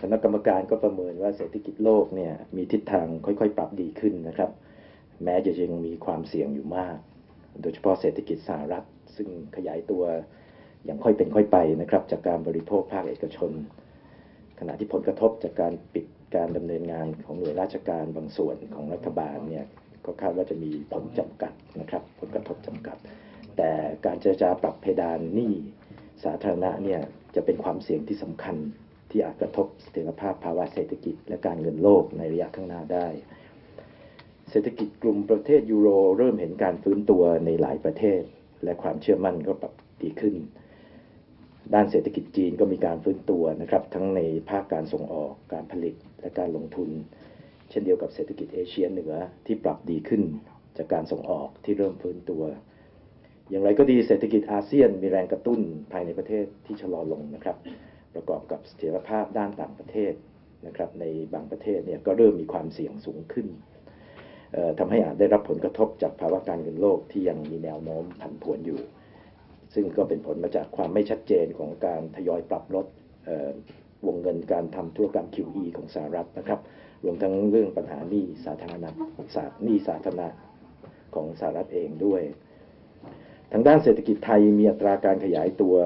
คณะกรรมการก็ประเมินว่าเศรษฐกิจโลกเนี่ยมีทิศทางค่อยๆ ปรับดีขึ้นนะครับ แม้จะยังมีความเสี่ยงอยู่มาก โดยเฉพาะเศรษฐกิจสหรัฐ ซึ่งขยายตัวอย่างค่อยเป็นค่อยไปนะครับ จากการบริโภคภาคเอกชน ขณะที่ผลกระทบจากการปิดการดำเนินงานของหน่วยราชการบางส่วนของรัฐบาลเนี่ยก็คาดว่าจะมีผลจำกัดนะครับ ผลกระทบจำกัด แต่การเจรจาปรับเพดานหนี้สาธารณะเนี่ยจะเป็นความเสี่ยงที่สำคัญ ที่อาจกระทบเสถียรภาพภาวะเศรษฐกิจและการเงินโลกในระยะข้างหน้าได้ เศรษฐกิจกลุ่มประเทศยูโร เริ่มเห็นการฟื้นตัวในหลายประเทศ และความเชื่อมั่นก็ปรับดีขึ้น ด้านเศรษฐกิจจีนก็มีการฟื้นตัวนะครับ ทั้งในภาคการส่งออกการผลิตและการลงทุน เช่นเดียวกับเศรษฐกิจเอเชียเหนือที่ปรับดีขึ้นจากการส่งออกที่เริ่มฟื้นตัว อย่างไรก็ดีเศรษฐกิจอาเซียนมีแรงกระตุ้นภายในประเทศที่ชะลอลงนะครับ ประกอบกับเสถียรภาพด้านต่างประเทศนะครับในบางประเทศเนี่ยก็เริ่มมีความเสี่ยงสูงขึ้นเอ่อทำให้อาจได้รับผลกระทบจากภาวะการเงินโลกที่ยังมีแนวโน้มผันผวนอยู่ ซึ่งก็เป็นผลมาจากความไม่ชัดเจนของการทยอยปรับลดวงเงินการทำธุรกรรม QE ของสหรัฐนะครับ รวมทั้งเรื่องปัญหาหนี้สาธารณะสาหนี้สาธารณะของสหรัฐเองด้วย ทางด้านเศรษฐกิจไทยมีอัตราการขยายตัว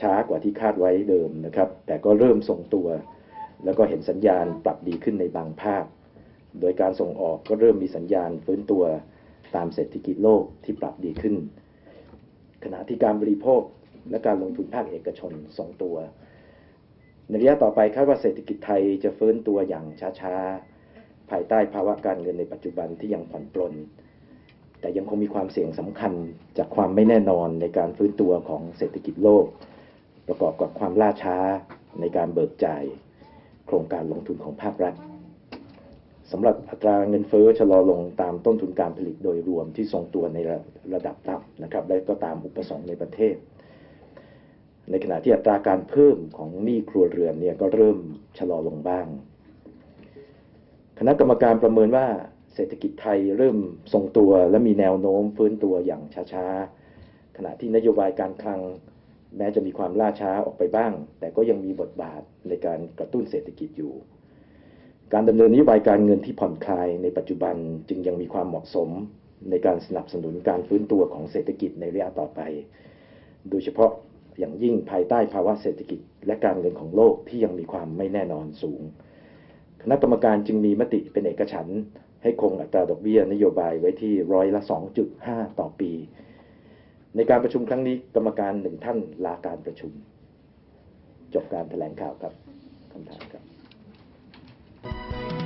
ช้ากว่าที่คาดไว้เดิมนะครับ แต่ก็เริ่มทรงตัว แล้วก็เห็นสัญญาณปรับดีขึ้นในบางภาค โดยการส่งออกก็เริ่มมีสัญญาณฟื้นตัวตามเศรษฐกิจโลกที่ปรับดีขึ้น ขณะที่การบริโภคและการลงทุนภาคเอกชนทรงตัว ในระยะต่อไปคาดว่าเศรษฐกิจไทยจะฟื้นตัวอย่างช้าๆ ภายใต้ภาวะการเงินในปัจจุบันที่ยังผ่อนปลน แต่ยังคงมีความเสี่ยงสำคัญจากความไม่แน่นอนในการฟื้นตัวของเศรษฐกิจโลก ประกอบกับความล่าช้าในการเบิกจ่ายโครงการลงทุนของภาครัฐสำหรับอัตราเงินเฟ้อชะลอลงตามต้นทุนการผลิตโดยรวมที่ทรงตัวในระระดับต่ำนะครับและก็ตามอุปสงค์ในประเทศ ในขณะที่อัตราการเพิ่มของหนี้ครัวเรือนเนี่ยก็เริ่มชะลอลงบ้าง คณะกรรมการประเมินว่าเศรษฐกิจไทยเริ่มทรงตัวและมีแนวโน้มฟื้นตัวอย่างช้าๆขณะที่นโยบายการคลัง แม้จะมีความล่าช้าออกไปบ้าง แต่ก็ยังมีบทบาทในการกระตุ้นเศรษฐกิจอยู่ การดำเนินนโยบายการเงินที่ผ่อนคลายในปัจจุบันจึงยังมีความเหมาะสมในการสนับสนุนการฟื้นตัวของเศรษฐกิจในระยะต่อไป โดยเฉพาะอย่างยิ่งภายใต้ภาวะเศรษฐกิจและการเงินของโลกที่ยังมีความไม่แน่นอนสูง คณะกรรมการจึงมีมติเป็นเอกฉันท์ให้คงอัตราดอกเบี้ยนโยบายไว้ที่ร้อยละ 2.5 ต่อปี ในการประชุมครั้งนี้กรรมการหนึ่งท่านลาการประชุม จบการแถลงข่าวครับท่านประธานครับ